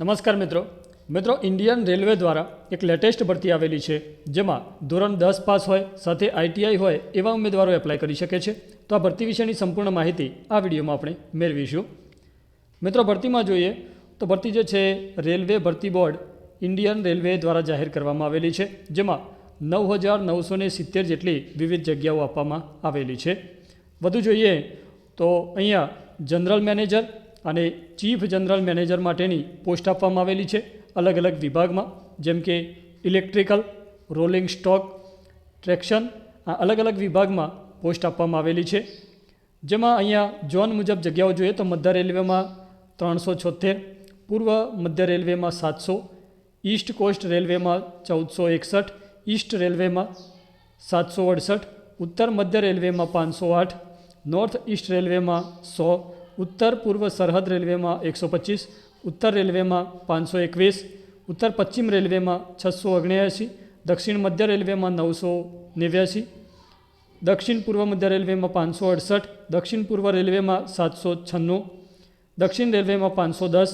નમસ્કાર મિત્રો. મિત્રો ઇન્ડિયન રેલવે દ્વારા એક લેટેસ્ટ ભરતી આવેલી છે, જેમાં ધોરણ દસ પાસ હોય, સાથે આઈટીઆઈ હોય, એવા ઉમેદવારો એપ્લાય કરી શકે છે. તો આ ભરતી વિશેની સંપૂર્ણ માહિતી આ વિડીયોમાં આપણે મેળવીશું. મિત્રો, ભરતીમાં જોઈએ તો ભરતી જે છે, રેલવે ભરતી બોર્ડ ઇન્ડિયન રેલવે દ્વારા જાહેર કરવામાં આવેલી છે, જેમાં નવ હજાર નવસો સિત્તેર જેટલી વિવિધ જગ્યાઓ આપવામાં આવેલી છે. વધુ જોઈએ તો અહીંયા જનરલ મેનેજર અને ચીફ જનરલ મેનેજર માટેની પોસ્ટ આપવામાં આવેલી છે અલગ અલગ વિભાગમાં, જેમ કે ઇલેક્ટ્રિકલ, રોલિંગ સ્ટોક, ટ્રેક્શન, આ અલગ અલગ વિભાગમાં પોસ્ટ આપવામાં આવેલી છે. જેમાં અહીંયા ઝોન મુજબ જગ્યાઓ જોઈએ તો મધ્ય રેલવેમાં ત્રણસો છોતેર પૂર્વ મધ્ય રેલવેમાં સાતસો, ઈસ્ટ કોસ્ટ રેલવેમાં ચૌદસો એકસઠ, ઈસ્ટ રેલવેમાં સાતસો અડસઠ, ઉત્તર મધ્ય રેલવેમાં પાંચસો આઠ, નોર્થ ઈસ્ટ રેલવેમાં સો ઉત્તર પૂર્વ સરહદ રેલવેમાં એકસો પચીસ, ઉત્તર રેલવેમાં પાંચસો એકવીસ, ઉત્તર પશ્ચિમ રેલવેમાં છસો ઓગણ્યાસી, દક્ષિણ મધ્ય રેલવેમાં નવસો નેવ્યાસી, દક્ષિણ પૂર્વ મધ્ય રેલવેમાં પાંચસો અડસઠ, દક્ષિણ પૂર્વ રેલવેમાં સાતસો છન્નું, દક્ષિણ રેલવેમાં પાંચસો દસ,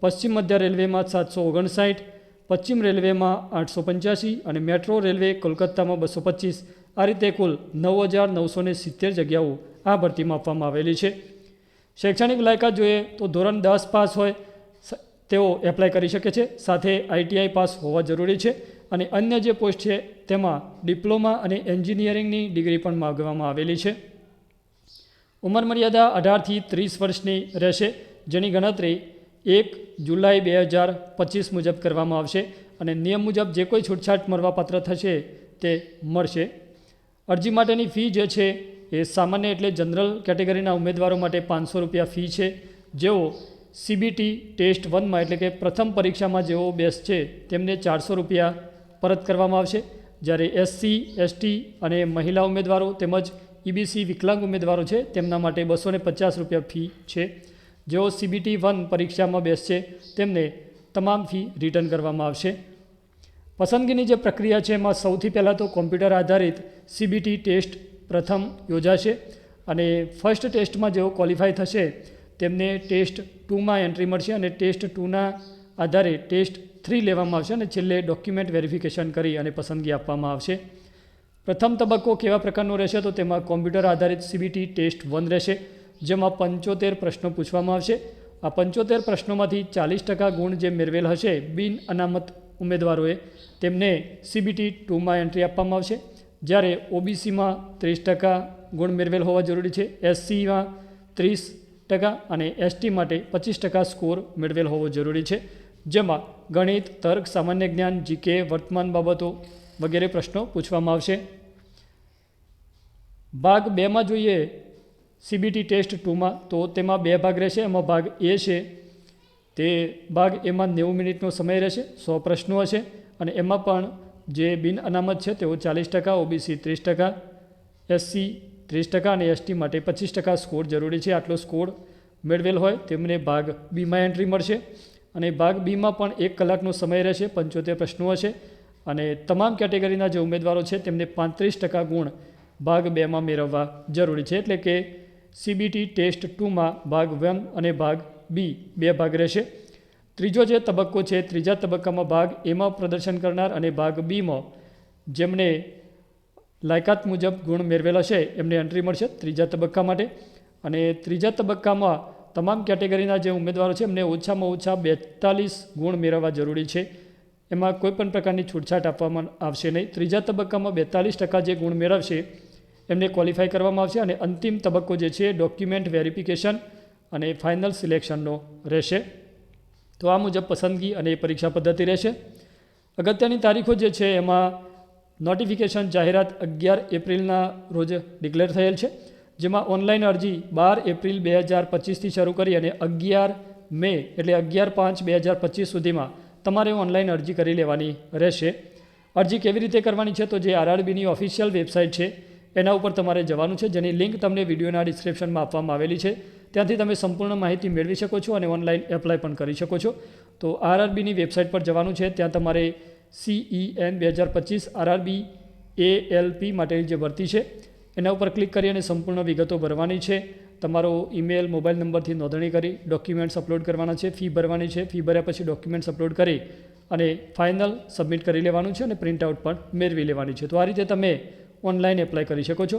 પશ્ચિમ મધ્ય રેલવેમાં સાતસો ઓગણસાઠ, પશ્ચિમ રેલવેમાં આઠસો પંચ્યાસી અને મેટ્રો રેલવે કોલકાતામાં બસો પચીસ. આ રીતે કુલ નવ હજાર નવસો સિત્તેર જગ્યાઓ આ ભરતીમાં આપવામાં આવેલી છે. શૈક્ષણિક લાયકાત જોઈએ તો ધોરણ દસ પાસ હોય તેઓ એપ્લાય કરી શકે છે. સાથે આઈટીઆઈ પાસ હોવા જરૂરી છે અને અન્ય જે પોસ્ટ છે તેમાં ડિપ્લોમા અને એન્જિનિયરિંગની ડિગ્રી પણ માગવામાં આવેલી છે. ઉંમર મર્યાદા અઢારથી ત્રીસ વર્ષની રહેશે, જેની ગણતરી એક જુલાઈ બે હજાર પચીસ મુજબ કરવામાં આવશે અને નિયમ મુજબ જે કોઈ છૂટછાટ મળવાપાત્ર થશે તે મળશે. અરજી માટેની ફી જે છે એ સામાન્ય એટલે જનરલ કેટેગરીના ઉમેદવારો માટે પાંચસો રૂપિયા ફી છે. જેઓ સીબીટી ટેસ્ટ વનમાં એટલે કે પ્રથમ પરીક્ષામાં જેઓ બેસ છે, તેમને ચારસો રૂપિયા પરત કરવામાં આવશે. જ્યારે એસસી એસટી અને મહિલા ઉમેદવારો તેમજ ઈબીસી વિકલાંગ ઉમેદવારો છે, તેમના માટે બસો પચાસ રૂપિયા ફી છે. જેઓ સીબીટી વન પરીક્ષામાં બેસશે તેમને તમામ ફી રિટર્ન કરવામાં આવશે. પસંદગીની જે પ્રક્રિયા છે, એમાં સૌથી પહેલાં તો કોમ્પ્યુટર આધારિત સીબીટી ટેસ્ટ પ્રથમ યોજાશે અને ફર્સ્ટ ટેસ્ટમાં જેઓ ક્વોલિફાય થશે, તેમને ટેસ્ટ ટુમાં એન્ટ્રી મળશે અને ટેસ્ટ ટુના આધારે ટેસ્ટ થ્રી લેવામાં આવશે અને છેલ્લે ડોક્યુમેન્ટ વેરિફિકેશન કરી અને પસંદગી આપવામાં આવશે. પ્રથમ તબક્કો કેવા પ્રકારનો રહેશે તો તેમાં કોમ્પ્યુટર આધારિત સીબીટી ટેસ્ટ વન રહેશે, જેમાં પંચોતેર પ્રશ્નો પૂછવામાં આવશે. આ પંચોતેર પ્રશ્નોમાંથી ચાલીસ ટકા ગુણ જે મેળવેલ હશે બિન અનામત ઉમેદવારોએ તેમને સીબીટી ટુમાં એન્ટ્રી આપવામાં આવશે. જ્યારે ઓબીસીમાં ત્રીસ ટકા ગુણ મેળવેલ હોવા જરૂરી છે, એસસીમાં ત્રીસ ટકા અને એસટી માટે પચીસ ટકા સ્કોર મેળવેલ હોવો જરૂરી છે. જેમાં ગણિત, તર્ક, સામાન્ય જ્ઞાન, જીકે, વર્તમાન બાબતો વગેરે પ્રશ્નો પૂછવામાં આવશે. ભાગ બેમાં જોઈએ સીબીટી ટેસ્ટ ટુમાં, તો તેમાં બે ભાગ રહેશે. એમાં ભાગ એ છે, તે ભાગ એમાં નેવું મિનિટનો સમય રહેશે, સો પ્રશ્નો હશે અને એમાં પણ જે બિન અનામત છે તેઓ ચાલીસ ટકા ઓબીસી ત્રીસ ટકા એસસી ત્રીસ ટકા અને એસટી માટે પચીસ ટકા સ્કોર જરૂરી છે. આટલો સ્કોર મેળવેલ હોય તેમને ભાગ બીમાં એન્ટ્રી મળશે અને ભાગ બીમાં પણ એક કલાકનો સમય રહેશે, પંચોતેર પ્રશ્નો હશે અને તમામ કેટેગરીના જે ઉમેદવારો છે તેમને પાંત્રીસ ટકા ગુણ ભાગ બેમાં મેળવવા જરૂરી છે. એટલે કે સીબીટી ટેસ્ટ ટુમાં ભાગ વન અને ભાગ બી બે ભાગ રહેશે. ત્રીજો જે તબક્કો છે, ત્રીજા તબક્કામાં ભાગ એમાં પ્રદર્શન કરનાર અને ભાગ બીમાં જેમને લાયકાત મુજબ ગુણ મેળવેલા છે, એમને એન્ટ્રી મળશે ત્રીજા તબક્કા માટે. અને ત્રીજા તબક્કામાં તમામ કેટેગરીના જે ઉમેદવારો છે, એમને ઓછામાં ઓછા બેતાલીસ ગુણ મેળવવા જરૂરી છે. એમાં કોઈપણ પ્રકારની છૂટછાટ આપવામાં આવશે નહીં. ત્રીજા તબક્કામાં બેતાલીસ ટકા જે ગુણ મેળવશે, એમને ક્વોલિફાય કરવામાં આવશે અને અંતિમ તબક્કો જે છે ડોક્યુમેન્ટ વેરિફિકેશન અને ફાઇનલ સિલેક્શનનો રહેશે. તો આ મુજબ પસંદગી અને પરીક્ષા પદ્ધતિ રહેશે. અગત્યની તારીખો જે છે એમાં નોટિફિકેશન જાહેરાત અગિયાર એપ્રિલના રોજ ડિક્લેર થયેલ છે, જેમાં ઓનલાઈન અરજી બાર એપ્રિલ બે હજાર પચીસથી શરૂ કરી અને અગિયાર મે એટલે અગિયાર પાંચ બે હજાર પચીસ સુધીમાં તમારે ઓનલાઈન અરજી કરી લેવાની રહેશે. અરજી કેવી રીતે કરવાની છે તો જે આરઆરબીની ઓફિશિયલ વેબસાઇટ છે, એના ઉપર તમારે જવાનું છે, જેની લિંક તમને વિડીયોના ડિસ્ક્રિપ્શનમાં આપવામાં આવેલી છે. ત્યાંથી તમે સંપૂર્ણ માહિતી મેળવી શકો છો અને ઓનલાઈન એપ્લાય પણ કરી શકો છો. તો આરઆરબીની વેબસાઇટ પર જવાનું છે. ત્યાં તમારે સીઈ એન બે હજાર પચીસ આરઆરબી એ એલ પી માટેની જે ભરતી છે, એના ઉપર ક્લિક કરી અને સંપૂર્ણ વિગતો ભરવાની છે. તમારો ઈમેલ, મોબાઈલ નંબરથી નોંધણી કરી ડોક્યુમેન્ટ્સ અપલોડ કરવાના છે. ફી ભરવાની છે. ફી ભર્યા પછી ડોક્યુમેન્ટ્સ અપલોડ કરી અને ફાઇનલ સબમિટ કરી લેવાનું છે અને પ્રિન્ટ આઉટ પણ મેળવી લેવાની છે. તો આ રીતે તમે ઓનલાઈન એપ્લાય કરી શકો છો.